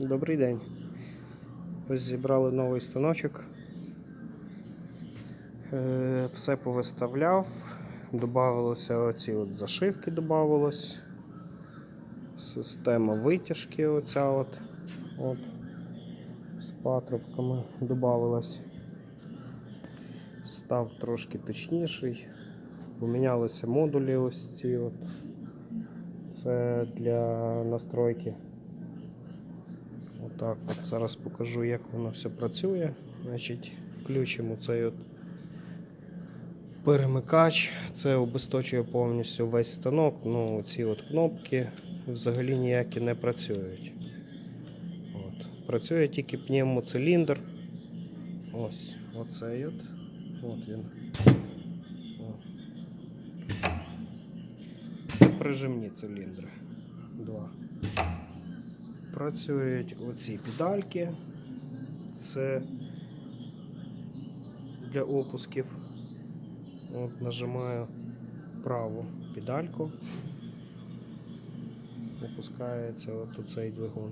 Добрий день. Ось зібрали новий станочок. Е, Все повиставляв. Добавилося оці от зашивки добавилось. Система витяжки оця от, от з патрубками добавилась. Став трошки точніший. Помінялися модулі ось ці от. Це для настройки. Отак от. Зараз покажу, як воно все працює. Значить, включимо цей от перемикач. Це обесточує повністю весь станок. Ну, ці от кнопки взагалі ніякі не працюють. От. Працює тільки пневмоциліндр. Ось, оцей от. От він. Це прижимні циліндри. Два. Працюють оці педальки. Це для опусків. От нажимаю праву педальку. Опускається от цей двигун.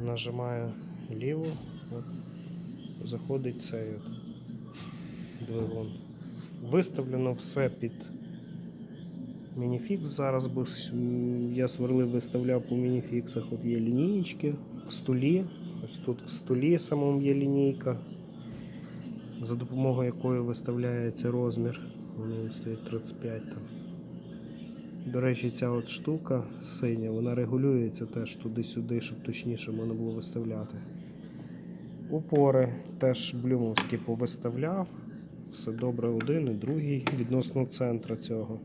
Нажимаю ліву, от, заходить цей от двигун. Виставлено все під мініфікс зараз, бо я сверлив, виставляв по мініфіксах. От є лінієчки в столі. Ось тут в столі самому є лінійка, за допомогою якої виставляється розмір. Вони стоять 35 там. До речі, ця от штука синя, вона регулюється теж туди-сюди, щоб точніше можна було виставляти. Упори теж блюмовські повиставляв. Все добре, один і другий відносно центра цього.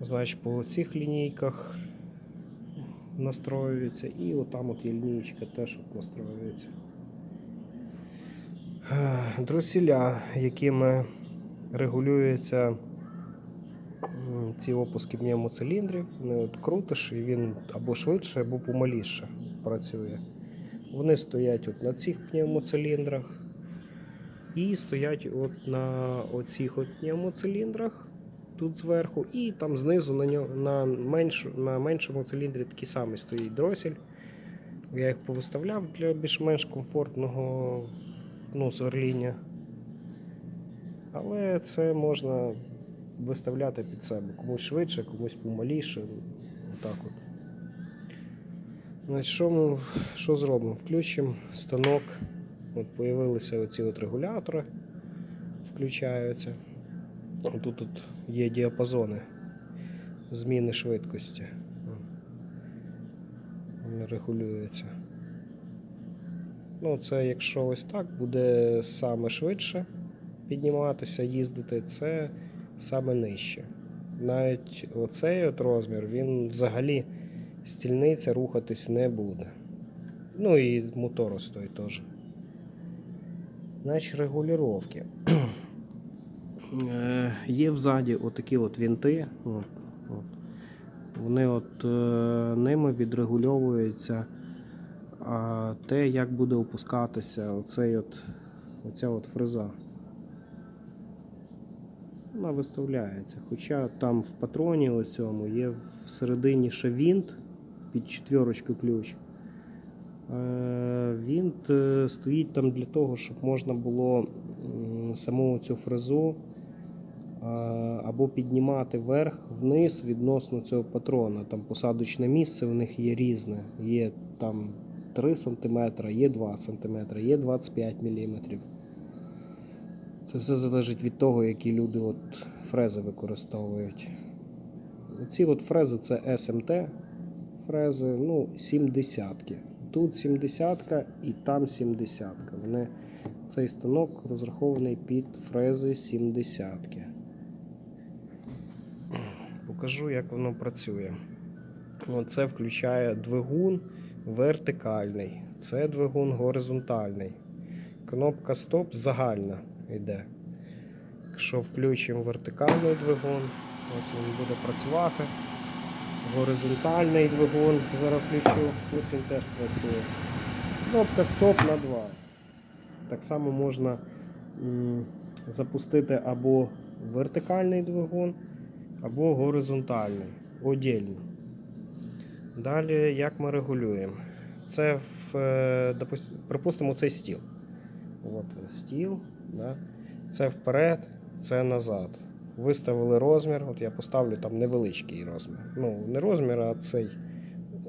Значить, по цих лінійках настроюється, і отам от є лінієчка теж настроюється. Дросіля, якими регулюються ці опуски пневмоциліндрів, вони от крутиш, і він або швидше, або помаліше працює. Вони стоять от на цих пневмоциліндрах і стоять от на оцих от пневмоциліндрах тут зверху, і там знизу на, ньо, на, менш, на меншому циліндрі такий самий стоїть дросель. Я їх повиставляв для більш-менш комфортного ну, сверління. Але це можна виставляти під себе. Комусь швидше, комусь помаліше. Отак от. Значить, що ми що зробимо? Включимо станок. От появилися оці от регулятори, включаються. Тут, тут є діапазони зміни швидкості. Вони регулюються. Ну, це якщо ось так буде саме швидше підніматися, їздити, це саме нижче. Навіть оцей от розмір, він взагалі стільниця рухатись не буде. Ну і мотор той теж. Значить, регулювання. Е, Є взаді отакі от вінти. От, от. Вони от е, ними відрегульовується те, як буде опускатися оцей от, оця от фреза. Вона виставляється. Хоча там в патроні ось є всередині ще вінт під четверочку ключ. Е, Вінт е, стоїть там для того, щоб можна було саму цю фрезу або піднімати вверх вниз відносно цього патрона. Там посадочне місце в них є різне. Є там 3 см, є 2 см, є 25 мм. Це все залежить від того, які люди от фрези використовують. Ці от фрези це SMT фрези, ну, 70. Тут 70 і там 70. Вони, цей станок розрахований під фрези 70. Покажу, як воно працює. Це включає двигун вертикальний, це двигун горизонтальний. Кнопка стоп загальна йде. Якщо включимо вертикальний двигун, ось він буде працювати. Горизонтальний двигун зараз включу, ось він теж працює. Кнопка стоп на 2. Так само можна запустити або вертикальний двигун, або горизонтальний, отдельно. Далі, як ми регулюємо? Це, в, е, припустимо, цей стіл. От стіл. Да? Це вперед, це назад. Виставили розмір, от я поставлю там невеличкий розмір. Ну, не розмір, а цей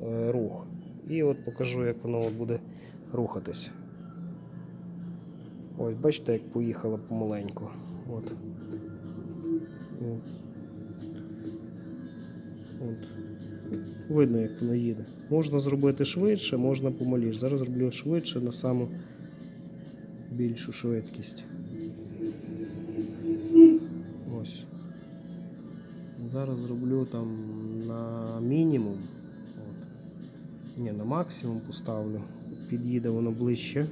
е, рух. І от покажу, як воно буде рухатись. Ось, бачите, як поїхала помаленьку. От. Видно, як воно їде. Можна зробити швидше, можна помаліше. Зараз зроблю швидше на саму більшу швидкість. Ось. Зараз зроблю там на мінімум. От. Ні, на максимум поставлю. Під'їде воно ближче.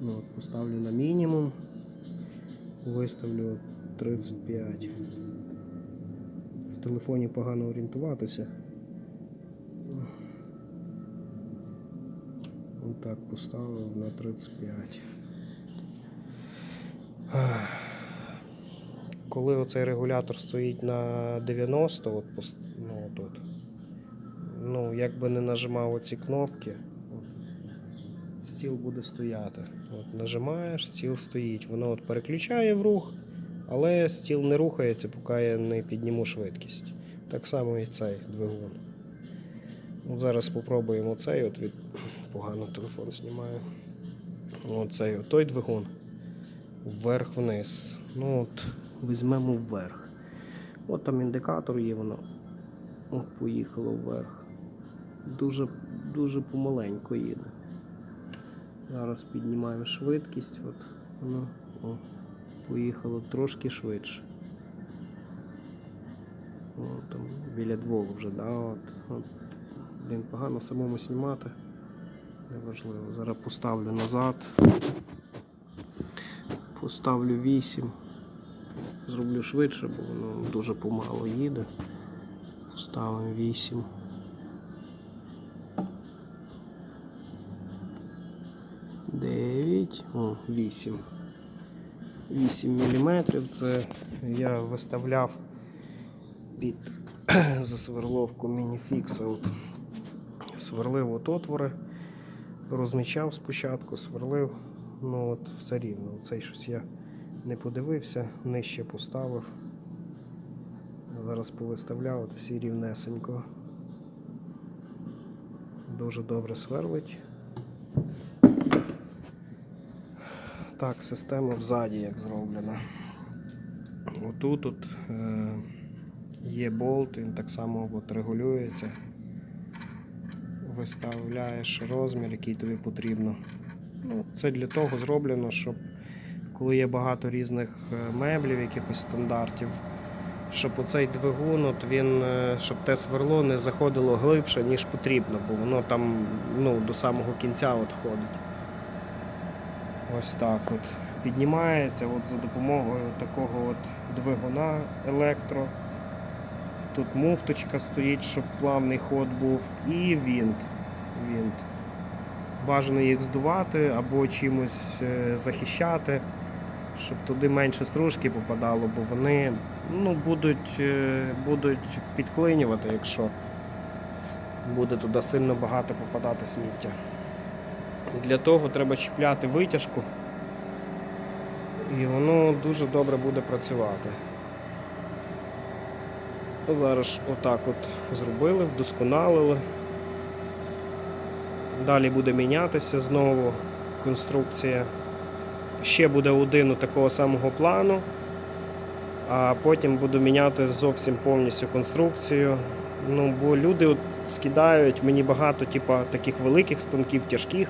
Ну, от, поставлю на мінімум. Виставлю 35. В телефоні погано орієнтуватися. Отак поставив на 35. Коли оцей регулятор стоїть на 90, от, пос- ну, тут, ну, як би не нажимав оці кнопки, от, стіл буде стояти. От, нажимаєш, стіл стоїть. Воно от переключає в рух, але стіл не рухається, поки я не підніму швидкість. Так само і цей двигун. От зараз спробуємо цей, от від погано телефон знімаю. Оцей той двигун. Вверх-вниз. Ну от, візьмемо вверх. От там індикатор є, воно. От поїхало вверх. Дуже, дуже помаленько їде. Зараз піднімаємо швидкість, от воно о, поїхало трошки швидше. О, там біля двох вже, да, от, от. Блін, погано самому знімати. Неважливо. Зараз поставлю назад. Поставлю 8. Зроблю швидше, бо воно дуже помало їде. Поставимо 8. Дев'ять. О, 8. 8 мм. Це я виставляв під засверловку мініфікса. От сверлив от отвори, розмічав спочатку, сверлив, ну от все рівно. Цей щось я не подивився, нижче поставив. Зараз повиставляв от всі рівнесенько. Дуже добре сверлить. Так, система взаді як зроблена. Отут от, е, є болт, він так само от регулюється. Виставляєш розмір, який тобі потрібно. Ну, це для того зроблено, щоб коли є багато різних е, меблів, якихось стандартів, щоб оцей двигун, от він, е, щоб те сверло не заходило глибше, ніж потрібно, бо воно там ну, до самого кінця от ходить. Ось так от. Піднімається от за допомогою такого от двигуна електро. Тут муфточка стоїть, щоб плавний ход був, і вінт. вінт. Бажано їх здувати або чимось е, захищати, щоб туди менше стружки попадало, бо вони ну, будуть, е, будуть підклинювати, якщо буде туди сильно багато попадати сміття. Для того треба чіпляти витяжку, і воно дуже добре буде працювати. Зараз отак от зробили, вдосконалили. Далі буде мінятися знову конструкція. Ще буде один такого самого плану, а потім буду міняти зовсім повністю конструкцію. Ну, бо люди от скидають мені багато типа, таких великих станків, тяжких.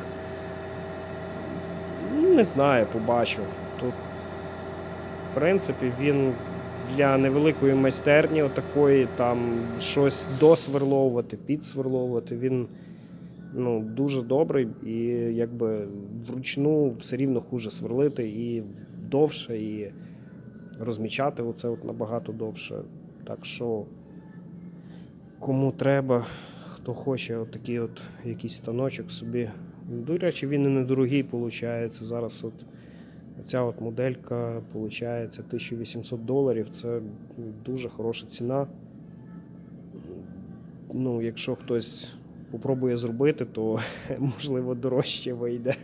Не знаю, побачу. Тут, в принципі, він для невеликої майстерні, отакої, там щось досверловувати, підсверловувати, він ну, дуже добрий і якби вручну все рівно хуже сверлити і довше, і розмічати оце от набагато довше. Так що, кому треба, хто хоче отакий от якийсь станочок собі. До речі, він і недорогий виходить. Зараз от Ця от моделька виходить 1800 доларів. Це дуже хороша ціна. Ну, якщо хтось попробує зробити, то можливо дорожче вийде.